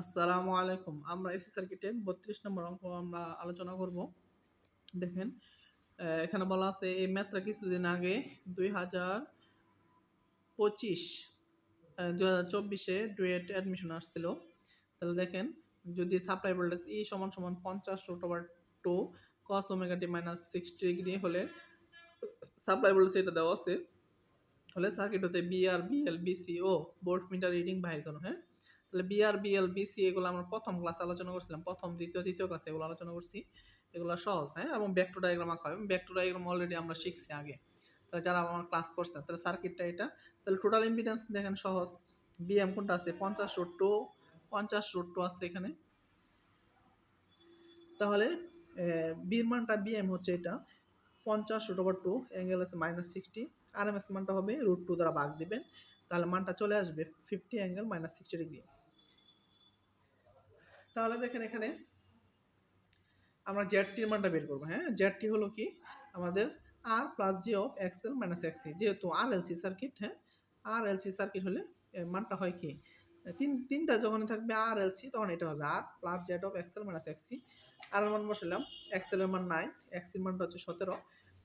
আসসালামু আলাইকুম। আমরা এসি সার্কিটের বত্রিশ নম্বর অঙ্ক আমরা আলোচনা করব। দেখেন এখানে বলা আছে, এই ম্যাথটা কিছুদিন আগে দুই হাজার পঁচিশ দুই হাজার চব্বিশে ডুয়েট অ্যাডমিশন আসছিল। তাহলে দেখেন, যদি সাপ্লাই ভোল্টেজ ই সমান সমান পঞ্চাশ root over two cos omega t minus sixty degree হলে সাপ্লাই ভোল্টেজ এটা দেওয়া আছে। হলে সার্কিট হতে বিআর বিএল বিসি ও ভোল্ট মিটার রিডিং বাহির করো হ্যাঁ? তাহলে বিআর বিএল বিসি এগুলো আমরা প্রথম ক্লাসে আলোচনা করছিলাম, প্রথম, দ্বিতীয়, তৃতীয় ক্লাসে এগুলো আলোচনা করছি। এগুলো সহজ হ্যাঁ? এবং ব্যাক টু ডায়াগ্রাম আঁকা হয় ব্যাক টু ডায়াগ্রাম অলরেডি আমরা শিখছি আগে। তাহলে যারা আমার ক্লাস করছেন তাহলে সার্কিটটা এটা। তাহলে টোটাল ইম্পিডেন্স দেখেন সহজ। বিএম কোনটা আছে? পঞ্চাশ রোড টু পঞ্চাশ রোড টু আছে এখানে। তাহলে বির মানটা বিএম হচ্ছে এটা। পঞ্চাশ রুট ওভার টু অ্যাঙ্গেল আছে minus sixty R M S মানটা হবে রুট টু দ্বারা ভাগ দিবেন। তাহলে মানটা চলে আসবে fifty angle minus sixty degree তাহলে দেখেন এখানে আমরা জেডটির মানটা বের করব হ্যাঁ? জেডটি হলো কি? আমাদের R plus j of XL minus XC যেহেতু আর এলসি সার্কিট হ্যাঁ? আর এলসি সার্কিট হলে মানটা হয় কি? তিন, তিনটা যখন থাকবে আর এলসি তখন এটা হবে R plus Z of XL minus XC আর মান বসালাম এক্সেলের মান নাইন এক্সির মানটা হচ্ছে সতেরো।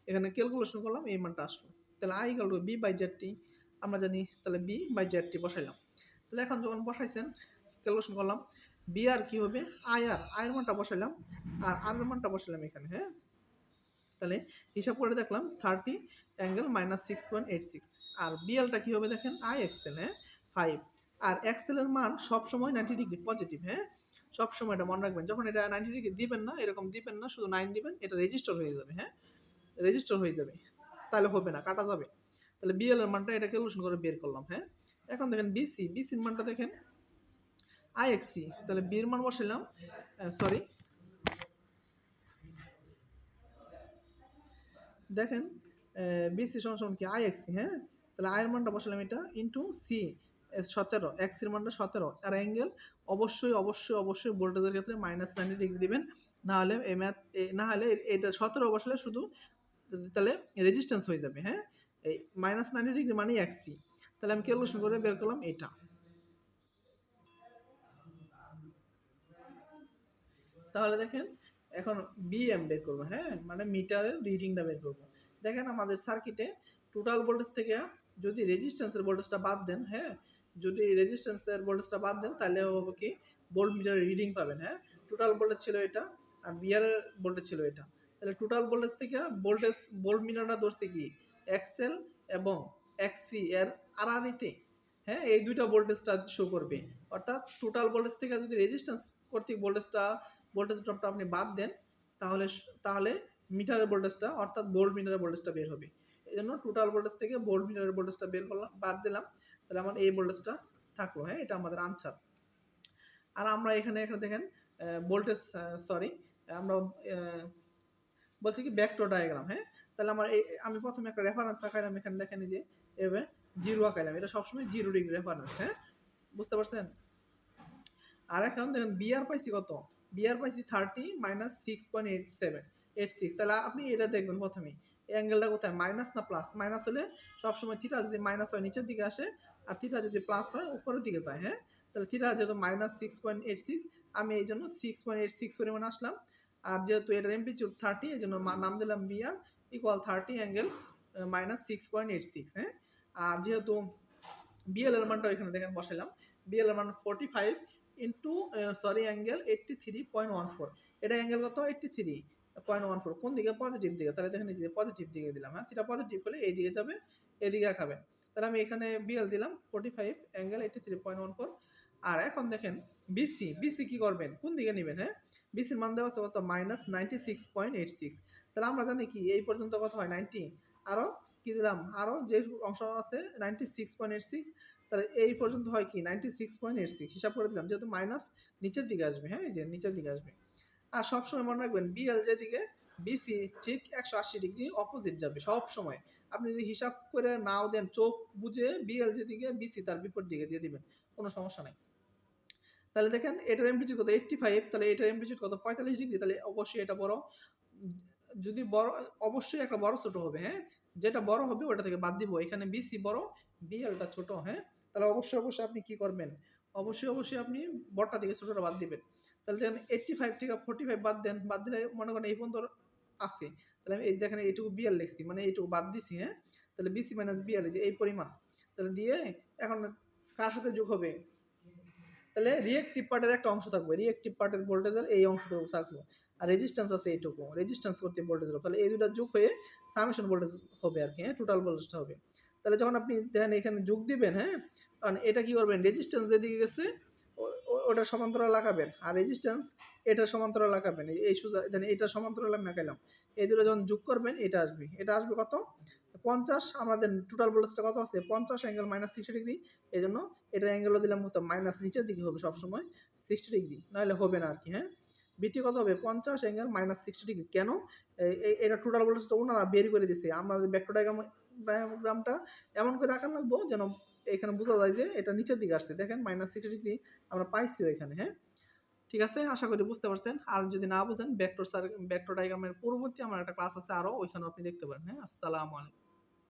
এখানে ক্যালকুলেশন করলাম, এই মানটা আসলো। তাহলে I two B by ZT আমরা জানি তাহলে বি বাই জেডটি বসাইলাম। তাহলে এখন যখন বসাইছেন ক্যালকুলেশন করলাম বি আর কি হবে? আই আর আয়ের মানটা বসাইলাম। আর আর এর মানটা বসাইলাম এখানে হ্যাঁ? তাহলে হিসাব করে দেখলাম thirty angle minus six point eight six আর বিএলটা কী হবে দেখেন? আই এক্সেল হ্যাঁ? ফাইভ আর এক্সেলের মান সবসময় নাইনটি ডিগ্রি পজিটিভ হ্যাঁ? সবসময় এটা মনে রাখবেন, যখন এটা নাইনটি ডিগ্রি দিবেন না, এরকম দিবেন না, শুধু নাইন দিবেন, এটা রেজিস্টার হয়ে যাবে হ্যাঁ? রেজিস্টার হয়ে যাবে। তাহলে হবে না, কাটা যাবে। তাহলে বিএল এর মানটা এটা ক্যালকুলেশন করে বের করলাম হ্যাঁ? এখন দেখেন বিসি বিসির মানটা দেখেন। আইএক্সি তাহলে বির মান বসালাম সরি দেখেন বিসি সমান কি? আইএক্সি হ্যাঁ? তাহলে আয়ের মানটা বসালাম এটা ইন্টু সি সতেরো এক্সির মানটা সতেরো। আর অ্যাঙ্গেল অবশ্যই অবশ্যই অবশ্যই ভোল্টেজের ক্ষেত্রে মাইনাস নাইনটি ডিগ্রি দিবেন। না হলে এই ম্যাথ না হলে এটা সতেরো বসালে শুধু তাহলে রেজিস্ট্যান্স হয়ে যাবে হ্যাঁ? এই মাইনাস নাইনটি ডিগ্রি মানে এক্সি তাহলে আমি ক্যালকুলেশন করে বের করলাম এটা। তাহলে দেখেন, এখন বিএম বের করব হ্যাঁ? মানে মিটারের রিডিংটা বের করব। দেখেন আমাদের সার্কিটে টোটাল ভোল্টেজ থেকে যদি রেজিস্ট্যান্সের ভোল্টেজটা বাদ দেন হ্যাঁ? যদি রেজিস্ট্যান্সের ভোল্টেজটা বাদ দেন, তাহলে হবে কি ভোল্ট মিটারের রিডিং পাবেন হ্যাঁ? টোটাল ভোল্টেজ ছিল এটা, আর বিয়ারের ভোল্টেজ ছিল এটা। তাহলে টোটাল ভোল্টেজ থেকে ভোল্টেজ ভোল্ট মিটারটা ধরছে কি? এক্সেল এবং এক্সি এর আড়াআড়িতে হ্যাঁ? এই দুইটা ভোল্টেজটা শো করবে। অর্থাৎ টোটাল ভোল্টেজ থেকে যদি রেজিস্ট্যান্স কর্তৃক ভোল্টেজটা ভোল্টেজ ড্রপটা আপনি বাদ দেন, তাহলে তাহলে মিটারের ভোল্টেজটা অর্থাৎ ভোল্ট মিটারের ভোল্টেজটা বের হবে। এই জন্য টোটাল ভোল্টেজ থেকে ভোল্ট মিটারের ভোল্টেজটা বের করলাম, বাদ দিলাম, তাহলে আমার এই ভোল্টেজটা থাকল হ্যাঁ? এটা আমাদের আনসার আর আমরা এখানে এখানে দেখেন ভোল্টেজ সরি আমরা বলছি কি ব্যাকটো ডায়াগ্রাম হ্যাঁ? তাহলে আমার এই, আমি প্রথমে একটা রেফারেন্স আঁকাইলাম, এখানে দেখেন যে, এভাবে জিরো আঁকাইলাম, এটা সবসময় জিরো ডিগ্রি রেফারেন্স হ্যাঁ? বুঝতে পারছেন? আর এখন দেখেন বিআর পাইছি কত? বিআর পাইছি thirty minus six point eight seven eight six তাহলে আপনি এটা দেখবেন প্রথমেই, এই অ্যাঙ্গেলটা কোথায়? মাইনাস না প্লাস মাইনাস হলে সবসময় থিটা যদি মাইনাস হয়, নিচের দিকে আসে, আর থিটা যদি প্লাস হয়, উপরের দিকে যায় হ্যাঁ? তাহলে থিটা যেহেতু minus six point eight six আমি এই জন্য সিক্স পয়েন্ট এইট সিক্স পরিমাণ আসলাম। আর যেহেতু এটার এমপ্লিচিউড থার্টি এই জন্য নাম দিলাম BR equal thirty angle minus six point eight six হ্যাঁ? আর যেহেতু বিএল এর মানটা এখানে দেখেন বসালাম বিএল এর মান forty five into sorry angle eighty three point one four এটা অ্যাঙ্গেল কত? Eighty three point one four কোন দিকে? পজিটিভ দিকে। তাহলে দেখেন যে পজিটিভ দিকে দিলাম হ্যাঁ? এটা পজিটিভ হলে এই দিকে যাবে, এদিকে খাবে। তাহলে আমি এখানে বিএল দিলাম forty five angle eighty three point one four আর এখন দেখেন বিসি বিসি কি করবেন? কোন দিকে নেবেন হ্যাঁ? বিসির মান দেওয়া আছে কত? Minus ninety six point eight six তাহলে আমরা জানি কি? এই পর্যন্ত কত হয়? নাইনটি আরও কি দিলাম? আরও যে অংশ আছে ninety six point eight six তাহলে এই পর্যন্ত হয় কি? Ninety six point eight six হিসাব করে দিলাম, যেহেতু মাইনাস নিচের দিকে আসবে হ্যাঁ এই যে নিচের দিকে আসবে। আর সবসময় মনে রাখবেন বিএল যেদিকে বিসি ঠিক একশো আশি ডিগ্রি অপোজিট যাবে সব সময় আপনি যদি হিসাব করে নাও দেন, চোখ বুঝে বিএল যেদিকে বিসি তার বিপরীত দিকে দিয়ে দিবেন, কোনো সমস্যা নাই। তাহলে দেখেন, এটার এমপ্লিচিউড কত? এইট্টি ফাইভ তাহলে এটার এমপ্লিচিউড কত? পঁয়তাল্লিশ ডিগ্রি, তাহলে অবশ্যই এটা বড়, যদি বড়, অবশ্যই একটা বড় ছোট হবে হ্যাঁ? যেটা বড় হবে ওটা থেকে বাদ দিব। এখানে বিসি বড় বিএলটা ছোট হ্যাঁ? তাহলে অবশ্যই অবশ্যই আপনি কি করবেন? অবশ্যই অবশ্যই আপনি বড়টা থেকে ছোটটা বাদ দিবেন। তাহলে দেখেন এইট্টি ফাইভ থেকে ফোর্টি ফাইভ বাদ দেন, বাদ দিলে মনে করেন এই পর্যন্ত আছে। তাহলে আমি এই দেখেন এইটুকু বিয়ার লিখছি মানে এইটুকু বাদ দিছি হ্যাঁ? তাহলে বিসি মাইনাস বিয়ার যে এই পরিমাণ। তাহলে দিয়ে এখন কার সাথে যোগ হবে? তাহলে রিয়েক্টিভ পার্টের একটা অংশ থাকবে। রিয়েক্টিভ পার্টের ভোল্টেজের এই অংশটুকু থাকবে। আর রেজিস্ট্যান্স আছে এইটুকু। রেজিস্ট্যান্স করতে ভোল্টেজের তাহলে এই দুটো যোগ হয়ে সামেশন ভোল্টেজ হবে আর কি হ্যাঁ? টোটাল ভোল্টেজটা হবে। তাহলে যখন আপনি দেখেন এখানে যোগ দিবেন হ্যাঁ? কারণ এটা কী করবেন? রেজিস্ট্যান্স যেদিকে গেছে ওটা সমান্তরাল লাগাবেন। আর রেজিস্ট্যান্স এটা সমান্তরাল লাগাবেন। এই- সুজা দেন এটা সমান্তরাল আমি আঁকাইলাম এই দুটো যখন যোগ করবেন, এটা আসবে। এটা আসবে কত? পঞ্চাশ। আমাদের টোটাল ভোল্টেজটা কত আছে? পঞ্চাশ অ্যাঙ্গেল মাইনাস সিক্সটি ডিগ্রি এই জন্য এটা অ্যাঙ্গেলও দিলাম কত মাইনাস নিচের দিকে হবে সবসময় সিক্সটি ডিগ্রি নাহলে হবে না আর কি হ্যাঁ? বিটি কত হবে? পঞ্চাশ অ্যাঙ্গেল মাইনাস সিক্সটি ডিগ্রি কেন? এটা টোটাল ভোল্টেজটা ওনারা বের করে দিছে। আমরা ব্যাক্টো ডায়াগ্রাম ডায়াগ্রামটা এমন করে রাখার লাগবো যেন এখানে বোঝা যায় যে এটা নিচের দিকে আসছে। দেখেন মাইনাস সিক্সটি ডিগ্রি আমরা পাইছিও এখানে হ্যাঁ? ঠিক আছে? আশা করি বুঝতে পারছেন। আর যদি না বুঝেন ব্যাক্টোর স্যার ব্যাক্টো ডায়াগ্রামের পরবর্তী আমার একটা ক্লাস আছে আরও ওইখানে আপনি দেখতে পারেন হ্যাঁ? আসসালামু আলাইকুম।